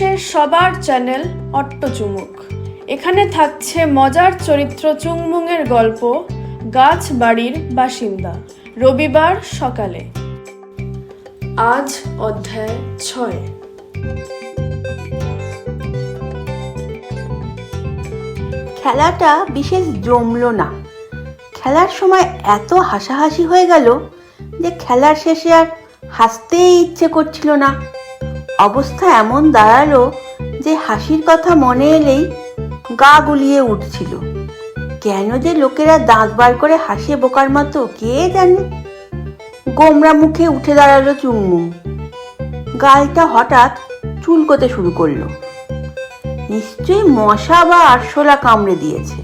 বাংলাদেশের সবার চ্যানেল অট্ট চুমুক এখানে থাকছে মজার চরিত্র চুংমুংয়ের গল্প, গাছ বাড়ির বাসিন্দা, রবিবার সকালে। আজ অধ্যায় ছয়। খেলাটা বিশেষ জমলো না। খেলার সময় এত হাসাহাসি হয়ে গেল যে খেলার শেষে আর হাসতেই ইচ্ছে করছিল না। অবস্থা এমন দাঁড়াল যে হাসির কথা মনে এলেই গা গুলিয়ে উঠছিল। কেন যে লোকেরা দাঁত বার করে হাসে বোকার মতো, কে জানে? গোমরা মুখে উঠে দাঁড়াল চুংমুং গালটা হঠাৎ চুলকোতে শুরু করল। নিশ্চয়ই মশা বা আরশোলা কামড়ে দিয়েছে।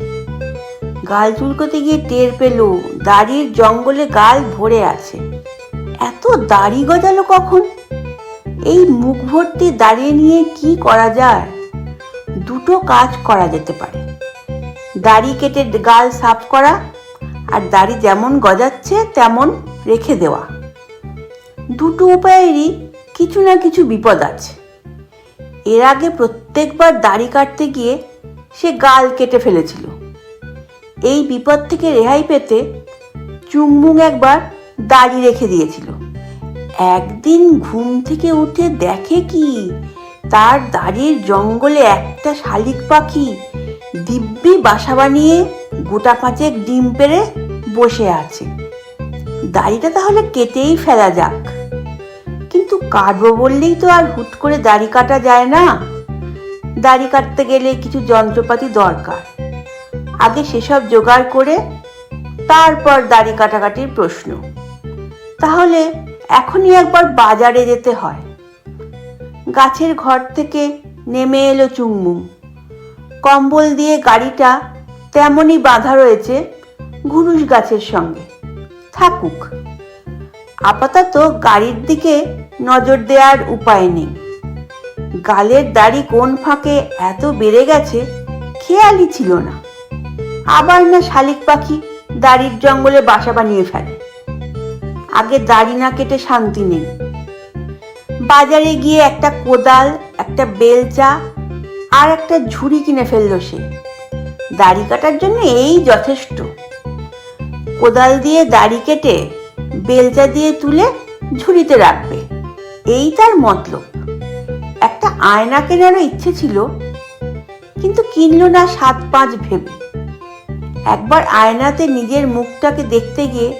গাল চুলকোতে গিয়ে টের পেল, দাড়ির জঙ্গলে গাল ভরে আছে। এত দাড়ি গজালো কখন? এই মুখ ভর্তি দাঁড়িয়ে নিয়ে কি করা যায়? দুটো কাজ করা যেতে পারে। দাড়ি কেটে গাল সাফ করা আর দাড়ি যেমন গজাচ্ছে তেমন রেখে দেওয়া। দুটো উপায়েরই কিছু না কিছু বিপদ আছে। এর আগে প্রত্যেকবার দাড়ি কাটতে গিয়ে সে গাল কেটে ফেলেছিল। এই বিপদ থেকে রেহাই পেতে চুংমুং একবার দাড়ি রেখে দিয়েছিল। একদিন ঘুম থেকে উঠে দেখে কি? তার দাড়ির জঙ্গলে একটা শালিক পাখি দিব্যি বাসা বানিয়ে গোটা পাঁচেক ডিম পেড়ে বসে আছে। দাড়িটা তাহলে কেটেই ফেলা যাক। কিন্তু কাটবো বললেই তো আর হুট করে দাড়ি কাটা যায় না। দাড়ি কাটতে গেলে কিছু যন্ত্রপাতি দরকার। আগে সেসব জোগাড় করে তারপর দাড়ি কাটাকাটির প্রশ্ন। তাহলে এখনই একবার বাজারে যেতে হয়। গাছের ঘর থেকে নেমে এলো চুংমুং। কম্বল দিয়ে গাড়িটা তেমনই বাঁধা রয়েছে ঘুনুস গাছের সঙ্গে। থাকুক। আপাতত গাড়ির দিকে নজর দেওয়ার উপায় নেই। গালের দাড়ি কোন ফাঁকে এত বেড়ে গেছে খেয়ালই ছিল না। আবার না শালিক পাখি দাড়ির জঙ্গলে বাসা বানিয়ে ফেলে। আগে দাড়ি না কেটে শান্তি নেই। বাজারে গিয়ে একটা কোদাল, একটা বেলচা আর একটা ঝুড়ি কিনে ফেলল সে। দাড়ি কাটার জন্য এই যথেষ্ট। কোদাল দিয়ে দাড়ি কেটে, বেলচা দিয়ে তুলে ঝুড়িতে রাখবে। এই তার মতলব। একটা আয়না কেনারও ইচ্ছে ছিল, কিন্তু কিনলো না সাত পাঁচ ভেবে। একবার আয়নাতে নিজের মুখটাকে দেখতে গিয়ে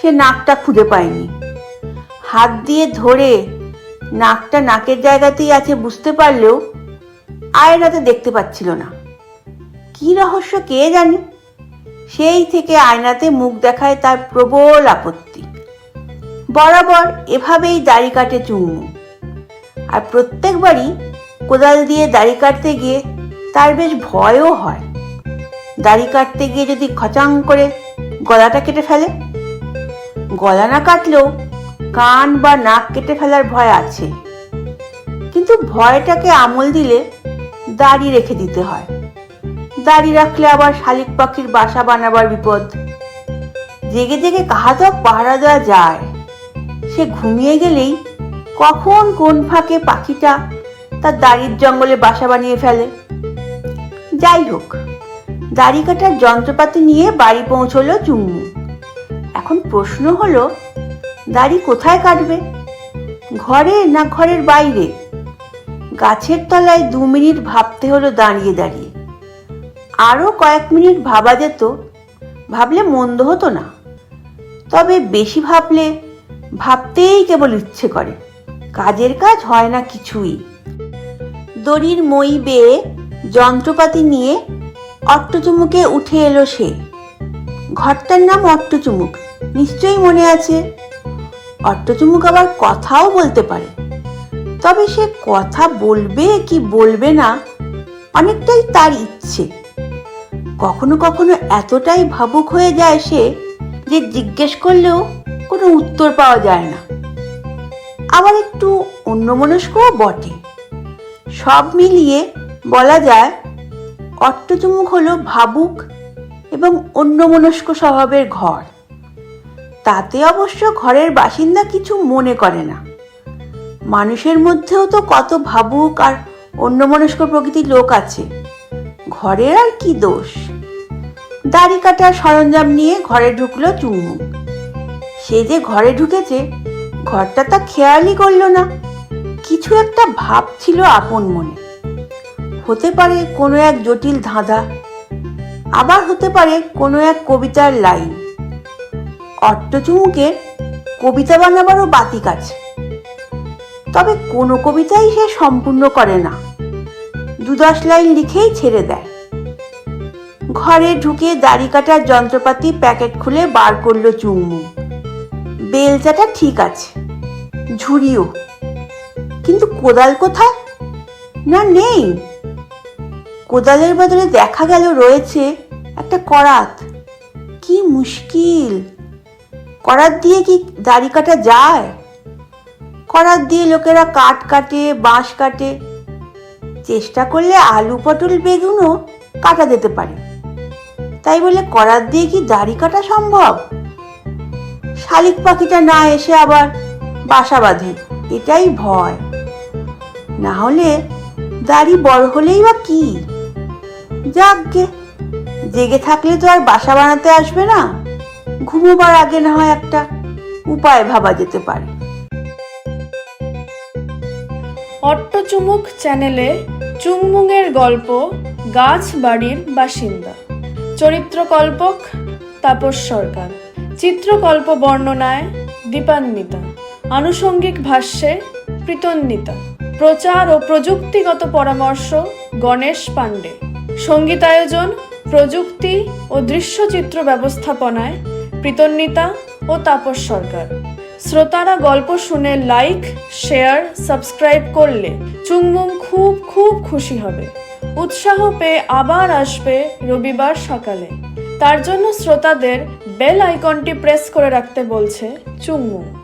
সে নাকটা খুঁজে পায়নি। হাত দিয়ে ধরে নাকটা নাকের জায়গাতেই আছে বুঝতে পারলেও আয়নাতে দেখতে পাচ্ছিল না। কি রহস্য, কে জানে? সেই থেকে আয়নাতে মুখ দেখায় তার প্রবল আপত্তি। বরাবর এভাবেই দাড়ি কাটে চুমু আর প্রত্যেকবারই কোদাল দিয়ে দাড়ি কাটতে গিয়ে তার বেশ ভয়ও হয়। দাড়ি কাটতে গিয়ে যদি খচাং করে গলাটা কেটে ফেলে গলা না কাটলেও কান বা নাক কেটে ফেলার ভয় আছে। কিন্তু ভয়টাকে আমল দিলে দাড়ি রেখে দিতে হয়। দাড়ি রাখলে আবার শালিক পাখির বাসা বানাবার বিপদ। জেগে জেগে কাহাতক পাহারা দেওয়া যায়। সে ঘুমিয়ে গেলেই কখন কোন ফাঁকে পাখিটা তার দাড়ির জঙ্গলে বাসা বানিয়ে ফেলে। যাই হোক, দাড়ি কাটার যন্ত্রপাতি নিয়ে বাড়ি পৌঁছলো চুম্মু। এখন প্রশ্ন হলো, দাড়ি কোথায় কাটবে? ঘরে না ঘরের বাইরে? গাছের তলায় দু মিনিট ভাবতে হলো দাঁড়িয়ে দাঁড়িয়ে। আরও কয়েক মিনিট ভাবা যেত, ভাবলে মন্দ হতো না। তবে বেশি ভাবলে, ভাবতেই কেবল ইচ্ছে করে। কাজের কাজ হয় না কিছুই। দড়ির মই বেয়ে যন্ত্রপাতি নিয়ে অট্টচুমুকে উঠে এলো সে। ঘরটার নাম অট্টচুমুক। নিশ্চয়ই মনে আছে। অট্টচুমুক আবার কথাও বলতে পারে। তবে সে কথা বলবে কি বলবে না, অনেকটাই তার ইচ্ছে। কখনো কখনো এতটাই ভাবুক হয়ে যায় সে যে জিজ্ঞেস করলেও কোনো উত্তর পাওয়া যায় না। আবার একটু অন্যমনস্কও বটে। সব মিলিয়ে বলা যায়, অট্টচুমুক হলো ভাবুক এবং অন্যমনস্ক স্বভাবের ঘর। তাতে অবশ্য ঘরের বাসিন্দা কিছু মনে করে না। মানুষের মধ্যেও তো কত ভাবুক আর অন্যমনস্ক প্রকৃতির লোক আছে। ঘরের আর কি দোষ? দাড়ি কাটার সরঞ্জাম নিয়ে ঘরে ঢুকলো চুমু। সে যে ঘরে ঢুকেছে, ঘরটা তা খেয়ালই করল না। কিছু একটা ভাব ছিল আপন মনে। হতে পারে কোনো এক জটিল ধাঁধা, আবার হতে পারে কোনো এক কবিতার লাইন। অট্টচুমুকের কবিতা বানাবারও বাতিক আছে। তবে কোনো কবিতাই সে সম্পূর্ণ করে না। দু দশ লাইন লিখেই ছেড়ে দেয়। ঘরে ঢুকে দাড়ি কাটার যন্ত্রপাতি প্যাকেট খুলে বার করল চুমু। বেলচাটা ঠিক আছে, ঝুড়িও। কিন্তু কোদাল কোথায়? না নেই। কোদালের বদলে দেখা গেল রয়েছে একটা করাত। কি মুশকিল! করাত দিয়ে কি দাড়ি কাটা যায়? করাত দিয়ে লোকেরা কাঠ কাটে, বাঁশ কাটে। চেষ্টা করলে আলু, পটল, বেগুনও কাটা যেতে পারে। তাই বলে করাত দিয়ে কি দাড়ি কাটা সম্ভব? শালিক পাখিটা না এসে আবার বাসা বাঁধে, এটাই ভয়। না হলে দাড়ি বড় হলেই বা কি? যাকগে জেগে থাকলে তো আর বাসা বানাতে আসবে না। ঘুমোবার আগে না হয় একটা উপায় ভাবা যেতে পারে। অট্টচুমুক চ্যানেলে চুংমুংয়ের গল্প গাছ বাড়ির বাসিন্দা, চরিত্রকল্পক তাপস সরকার, চিত্রকল্প বর্ণনায় দীপান্বিতা, আনুষঙ্গিক ভাষ্যে প্রীতন্বিতা, প্রচার ও প্রযুক্তিগত পরামর্শ গণেশ পাণ্ডে, সঙ্গীতায়োজন, প্রযুক্তি ও দৃশ্যচিত্র ব্যবস্থাপনায় প্রীতন্বিতা ও তাপস সরকার। শ্রোতারা গল্প শুনে লাইক শেয়ার সাবস্ক্রাইব করলে চুংমুং খুব খুব খুশি হবে। উৎসাহ পেয়ে আবার আসবে রবিবার সকালে। তার জন্য শ্রোতাদের বেল আইকনটি প্রেস করে রাখতে বলছে চুংমুং।